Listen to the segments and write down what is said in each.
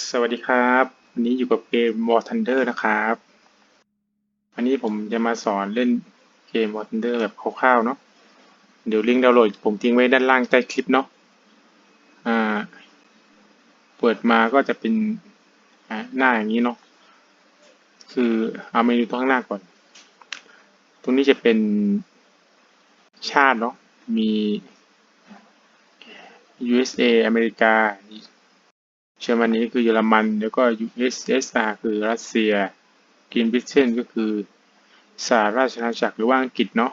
สวัสดีครับ วันนี้อยู่กับเกม War Thunder นะครับ วันนี้ผมจะมาสอนเล่นเกม War Thunder แบบคร่าวๆเนาะ เดี๋ยวลิงก์ดาวน์โหลดผมทิ้งไว้ด้านล่างใต้คลิปเนาะ อ่า เปิดมาก็จะเป็นหน้าอย่างนี้เนาะ คือเอาเมนูตรงข้างหน้าก่อน ตรงนี้จะเป็นชาติเนาะ มี USA อเมริกา เยอรมนีคือเยอรมัน แล้วก็ USSR คือรัสเซียกินบิเตนก็คือสหราชอาณาจักรหรือว่าอังกฤษเนาะ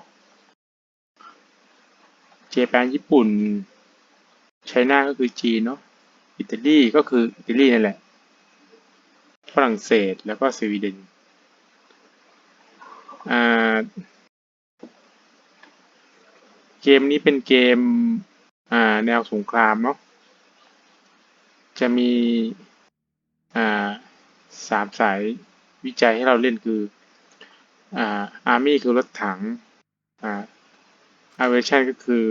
เจแปนญี่ปุ่นไชน่าก็คือจีนเนาะอิตาลีก็คืออิตาลีนั่นแหละ ฝรั่งเศสแล้วก็สวีเดนเกมนี้เป็นเกมแนวสงครามเนาะ จะมีสามสายวิจัยให้เราเล่นคืออาร์มี่คือรถถังอาร์เวชันก็คือ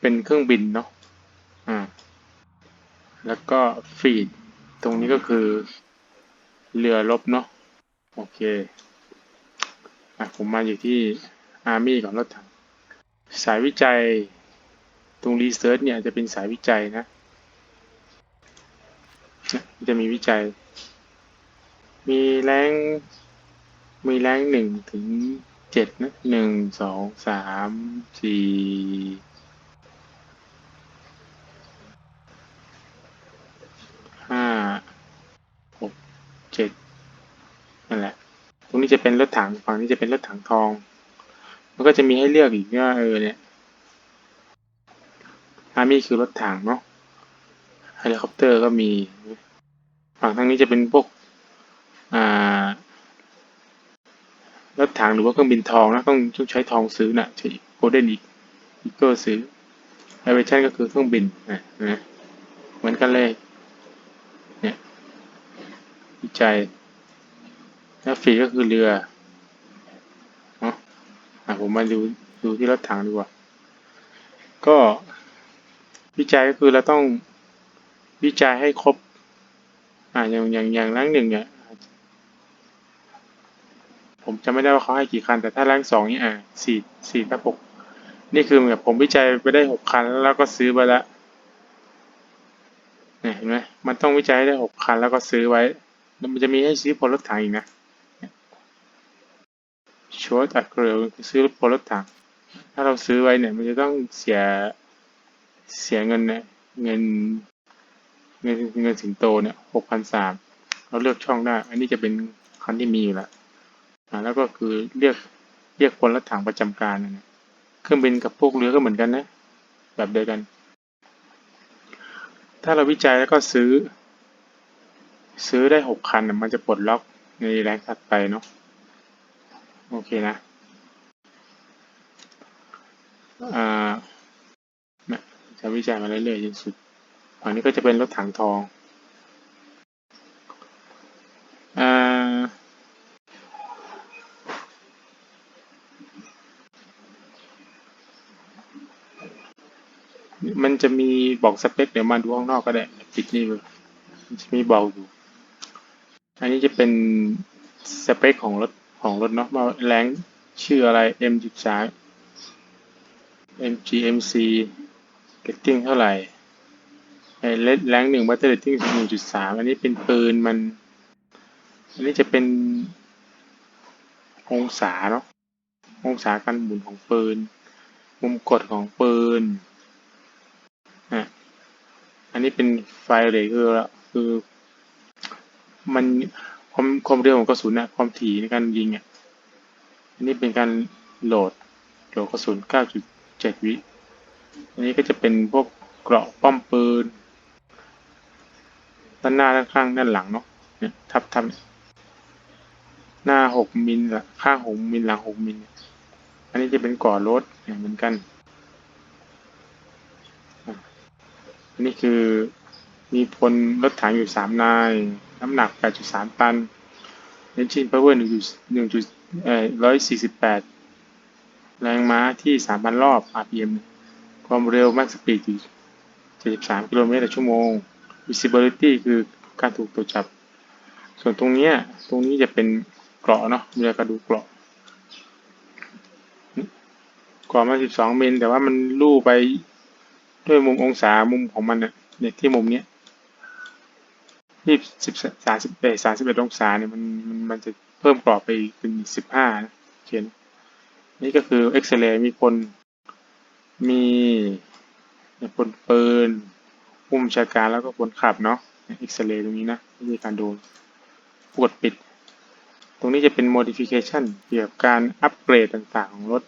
เป็นเครื่องบินเนาะอ่าแล้วก็ฟีดตรงนี้ก็คือเรือรบเนาะโอเคอะผมมาอยู่ที่อาร์มี่ก่อนรถถัง สายวิจัย ตรงรีเสิร์ชเนี่ยจะเป็นสายวิจัยนะ จะมีวิจัย มีแรงมีแรงหนึ่งถึงเจ็ดนะหนึ่งสองสามสี่ห้าหกเจ็ดนั่นแหละ ตรงนี้จะเป็นรถถังฝั่งนี้จะเป็นรถถังทอง มันก็จะมีให้เลือกอีกว่าเออเนี่ย อาร์มี่คือรถถังเนาะเฮลิคอปเตอร์ก็มี ฝั่งทางนี้จะเป็นพวกรถถังหรือว่าเครื่องบินทองนะต้องต้องใช้ทองซื้อนะใช้โกลเด้นอีกอีกก็ซื้อไอเวชั่นก็คือเครื่องบินนะนะเหมือนกันเลยเนี่ยวิจัยแล้วฟีก็คือเรือเนาะอะผมมาดูดูที่รถถังดีกว่า ก็ วิจัยก็คือเราต้องวิจัยให้ครบอ่าอย่างอย่างอย่างแรงหนึ่งเนี่ยผมจะไม่ได้ว่าเขาให้กี่คัน แต่ถ้าแรงสองนี่อ่าสี่สี่ถ้าหกนี่คือแบบผมวิจัยไปได้หกคันแล้วก็ซื้อไปแล้วเนี่ยเห็นไหมมันต้องวิจัยได้หกคันแล้วก็ซื้อไว้แล้วมันจะมีให้ซื้อพลรถถังอีกนะชวร์อัดเกลียวซื้อพลรถถังถ้าเราซื้อไว้เนี่ยมันจะต้องเสีย เสียเงินเนี่ยเงินเงินเงินสิงโตเนี่ยหกพันสามเราเลือกช่องได้ อันนี้จะเป็นคันที่มีอยู่ล้วอ่าแล้วก็คือเรียกเรียกพลรถถังประจำการนะเครื่องบินกับพวกเรือก็เหมือนกันนะ แบบเดียวกัน ถ้าเราวิจัยแล้วก็ซื้อ ซื้อได้หกคันมันจะปลดล็อกในแรงถัดไปเนาะโอเคนะอ่า จะวิจัยมาเรื่อยๆจนสุดฝั่งนี้ก็จะเป็นรถถังทองอ่ามันจะมีบอกสเปค เดี๋ยวมาดูข้างนอกก็ได้ปิดนี่เลยมันจะมีบอกอยู่ อันนี้จะเป็นสเปคของรถของรถเนาะว่าแรงชื่ออะไร M13 MGMC เกตติ้งเท่าไหร่ไอ้เลดแรงหนึ่งบัตเตอร์เรตติ้งหนึ่งจุดสามอันนี้เป็นปืนมัน อันนี้จะเป็นองศาเนาะองศาการหมุนของปืน มุมกดของปืนอะอันนี้เป็นไฟเรทคือคือ มันความความเร็วของกระสุนนะความถี่ในการยิงอะอันนี้เป็นการโหลดโหลดกระสุน 9.7 วิ อันนี้ก็จะเป็นพวกเกราะป้อมปืน ด้านหน้าด้านข้างด้านหลังเนาะเนี่ยทับทับหน้าหกมิลละข้างหกมิลหลังหกมิลอันนี้จะเป็นก่อรถเหมือนกันอันนี้คือมีพลรถถังอยู่สามนาย น้ำหนัก 8.3 ตันเอนจินพาวเวอร์1.1จุดเอ่อ148 แรงม้าที่ 3,000 รอบ RPM ความเร็ว max speed อยู่73 กิโลเมตรต่อชั่วโมง visibility คือการถูกตรวจจับ ส่วนตรงนี้ตรงนี้จะเป็นเกราะเนาะเรียกกระดูกเกราะเกราะมา 12 มิล แต่ว่ามันลู่ไปด้วยมุมองศา มุมของมันเนี่ยเนี่ยที่มุมเนี้ยยี่สิบสามสิบเอ็ดสามสิบเอ็ดองศาเนี่ยมันมันมันจะเพิ่มกรอบไปเป็นสิบห้านะเขียน นี่ก็คือเอ็กซเรย์มีคน มีคนปืนผู้บัญชาการแล้วก็คนขับเนาะเอ็กซเรย์ตรงนี้นะวิธีการดูกดปิด ตรงนี้จะเป็น modification เกี่ยวกับการอัปเกรดต่างๆของรถ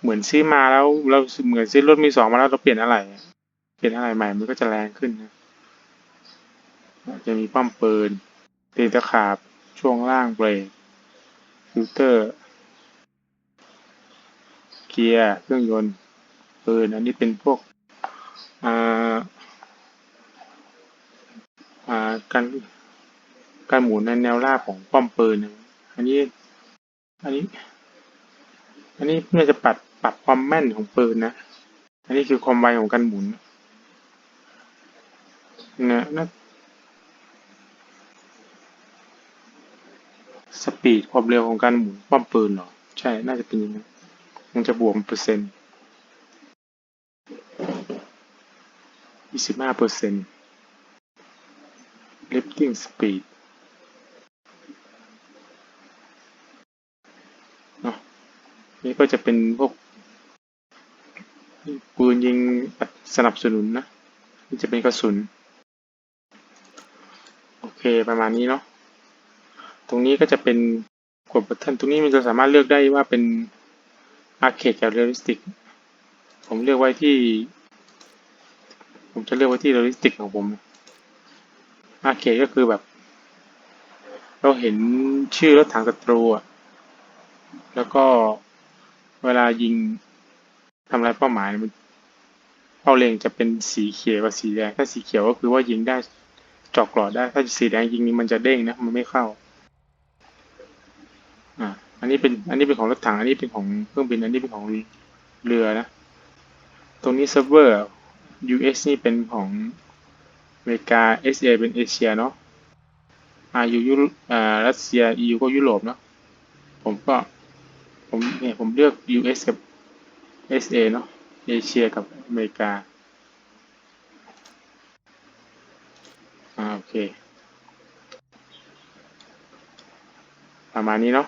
เหมือนซื้อมาแล้วเราเหมือนซื้อรถมีสองมาแล้วเราเปลี่ยนอะไรเปลี่ยนอะไรใหม่มันก็จะแรงขึ้นนะจะมีป้อมปืนตีนตะขาบช่วงล่างเบรกฟิลเตอร์ เกียร์ เครื่องยนต์ปืนอันนี้เป็นพวกการการหมุนในแนวราบของป้อมปืนนะอันนี้ อันนี้ อันนี้เพื่อจะปรับปรับความแม่นของปืนนะ อันนี้คือความไวของการหมุนนะนะสปีดความเร็วของการหมุนป้อมปืนหรอ ใช่ น่าจะเป็นอย่างนั้น มันจะบวกเปอร์เซ็นต์ยี่สิบห้าเปอร์เซ็นต์ lifting speed เนาะนี่ก็จะเป็นพวกปืนยิงสนับสนุนนะนี่จะเป็นกระสุน โอเคประมาณนี้เนาะตรงนี้ก็จะเป็นกดบัตเทิลตรงนี้มันจะสามารถเลือกได้ว่าเป็น arcade กับ realistic ผมเลือกไว้ที่ ผมจะเลือกไว้ที่ realistic ของผม arcade ก็คือแบบ เราเห็นชื่อรถถังศัตรูอะแล้วก็เวลายิงทำลายเป้าหมายมันเป้าเล็งจะเป็นสีเขียวกับสีแดง ถ้าสีเขียวก็คือว่ายิงได้จาะกรอดได้ ถ้าสีแดงยิงนี้มันจะเด้งนะ มันไม่เข้า อันนี้เป็นอันนี้เป็นของรถถัง อันนี้เป็นของเครื่องบิน อันนี้เป็นของเรือนะ ตรงนี้เซิร์ฟเวอร์ US นี่เป็นของอเมริกา SA เป็นเอเชียเนาะ RU ยุโรอ่ารัสเซีย EU ก็ยุโรปเนาะ ผมก็ผมเนี่ยผมเลือก US กับ SA เนาะ เอเชียกับอเมริกา อ่าโอเค ประมาณนี้เนาะ